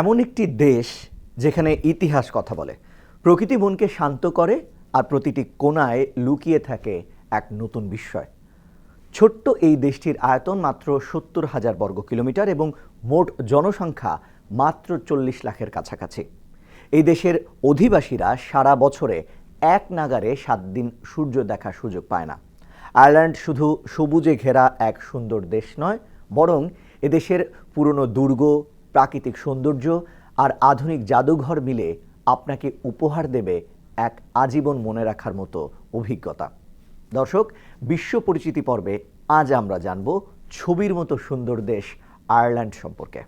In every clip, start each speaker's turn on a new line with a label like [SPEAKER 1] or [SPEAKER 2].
[SPEAKER 1] এমন একটি দেশ যেখানে ইতিহাস কথা বলে। প্রকৃতি মনকে শান্ত করে আর প্রতিটি কোণায় লুকিয়ে থাকে এক নতুন বিস্ময়। ছোট্ট এই দেশটির আয়তন মাত্র সত্তর হাজার বর্গ কিলোমিটার এবং মোট জনসংখ্যা মাত্র চল্লিশ লাখের কাছাকাছি। এই দেশের অধিবাসীরা সারা বছরে এক নাগারে সাত দিন সূর্য দেখার সুযোগ পায় না। আয়ারল্যান্ড শুধু সবুজে ঘেরা এক সুন্দর দেশ নয়, বরং এদেশের পুরনো দুর্গ প্রাকৃতিক সৌন্দর্য আর আধুনিক জাদুঘর মিলে আপনাকে উপহার দেবে এক আজীবন মনে রাখার মতো অভিজ্ঞতা। দর্শক, বিশ্ব পরিচিতি পর্বে আজ আমরা জানব ছবির মতো সুন্দর দেশ আয়ারল্যান্ড সম্পর্কে।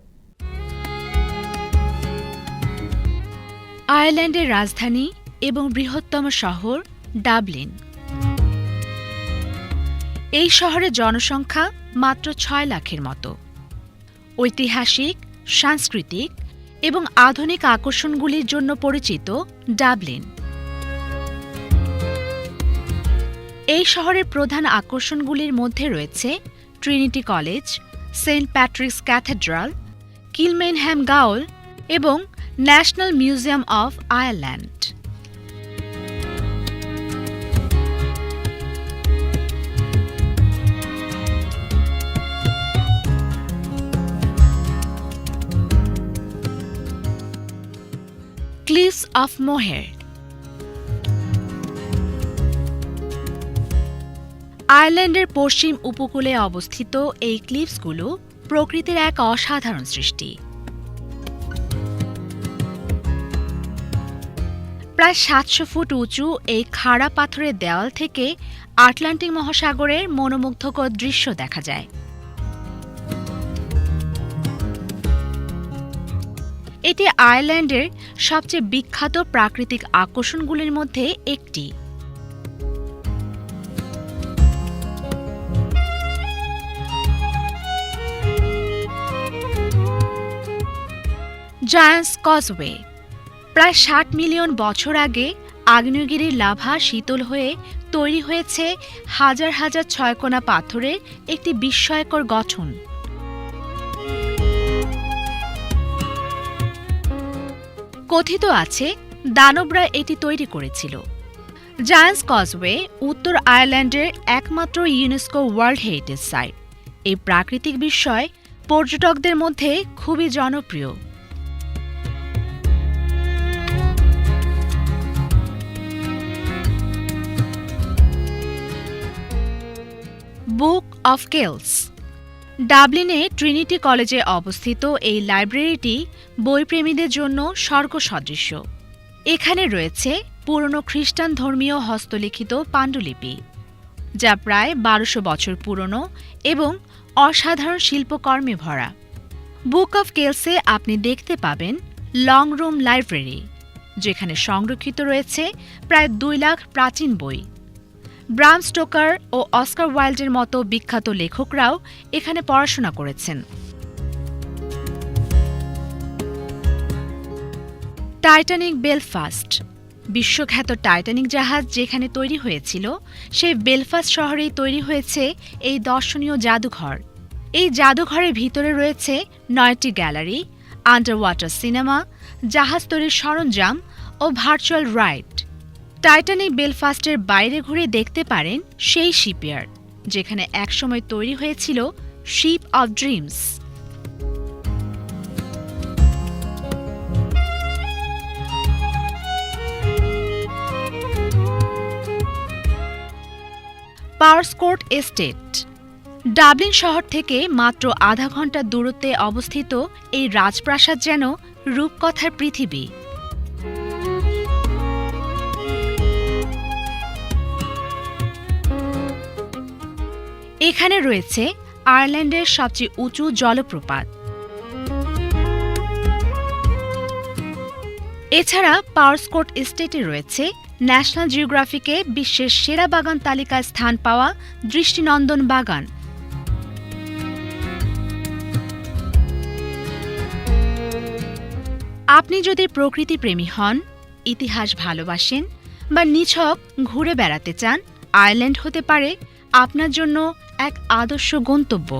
[SPEAKER 2] আয়ারল্যান্ডের রাজধানী এবং বৃহত্তম শহর ডাবলিন। এই শহরের জনসংখ্যা মাত্র ছয় লাখের মতো। ঐতিহাসিক সাংস্কৃতিক এবং আধুনিক আকর্ষণগুলির জন্য পরিচিত ডাবলিন। এই শহরের প্রধান আকর্ষণগুলির মধ্যে রয়েছে Trinity college, Saint Patrick's cathedral Kilmainham Gaol এবং National Museum of Ireland. Cliffs of Moher আয়ারল্যান্ডের পশ্চিম উপকূলে অবস্থিত এই ক্লিপসগুলো প্রকৃতির এক অসাধারণ সৃষ্টি। প্রায় সাতশো ফুট উঁচু এই খাড়া পাথরের দেওয়াল থেকে আটলান্টিক মহাসাগরের মনোমুগ্ধকর দৃশ্য দেখা যায়। এটি আয়ারল্যান্ডের সবচেয়ে বিখ্যাত প্রাকৃতিক আকর্ষণগুলির মধ্যে একটি। জায়ান্স কজওয়ে প্রায় ষাট মিলিয়ন বছর আগে আগ্নেয়গিরির লাভা শীতল হয়ে তৈরি হয়েছে হাজার হাজার ছয়কোনা পাথরের একটি বিস্ময়কর গঠন। কথিত আছে, দানবরা এটি তৈরি করেছিল। জায়ান্স কজওয়ে উত্তর আয়ারল্যান্ডের একমাত্র ইউনেস্কো ওয়ার্ল্ড হেরিটেজ সাইট। এই প্রাকৃতিক বিস্ময় পর্যটকদের মধ্যে খুবই জনপ্রিয়। বুক অফ কেলস ডাবলিনে ট্রিনিটি কলেজে অবস্থিত এই লাইব্রেরিটি বইপ্রেমীদের জন্য স্বর্গ সদৃশ্য এখানে রয়েছে পুরনো খ্রিস্টান ধর্মীয় হস্তলিখিত পাণ্ডুলিপি, যা প্রায় বারোশো বছর পুরনো এবং অসাধারণ শিল্পকর্মে ভরা। বুক অফ কেলসে আপনি দেখতে পাবেন লং রুম লাইব্রেরি, যেখানে সংরক্ষিত রয়েছে প্রায় দুই লাখ প্রাচীন বই। ব্রাম স্টোকার ও অস্কার ওয়াইল্ডের মতো বিখ্যাত লেখকরাও এখানে পড়াশোনা করেছেন। টাইটানিক বেলফাস্ট, বিশ্বখ্যাত টাইটানিক জাহাজ যেখানে তৈরি হয়েছিল, সেই বেলফাস্ট শহরেই তৈরি হয়েছে এই দর্শনীয় জাদুঘর। এই জাদুঘরের ভিতরে রয়েছে নয়টি গ্যালারি আন্ডার ওয়াটার সিনেমা, জাহাজ তৈরির সরঞ্জাম ও ভার্চুয়াল রাইড। টাইটানিক বেলফাস্টের বাইরে ঘুরে দেখতে পারেন সেই শিপইয়ার্ড, যেখানে একসময় তৈরি হয়েছিল ship of dreams. Powerscourt Estate, Dublin শহর থেকে মাত্র আধা ঘণ্টা দূরত্বে অবস্থিত এই রাজপ্রাসাদ যেন রূপকথার পৃথিবী। এখানে রয়েছে আয়ারল্যান্ডের সবচেয়ে উঁচু জলপ্রপাত। এছাড়া পাওয়ারস্কোট এস্টেটে রয়েছে ন্যাশনাল জিওগ্রাফিকে বিশ্বের সেরা বাগান তালিকায় স্থান পাওয়া দৃষ্টিনন্দন বাগান। আপনি যদি প্রকৃতি প্রেমী হন, ইতিহাস ভালোবাসেন বা নিছক ঘুরে বেড়াতে চান, আয়ারল্যান্ড হতে পারে। আপনার জন্য এক আদর্শ গন্তব্য।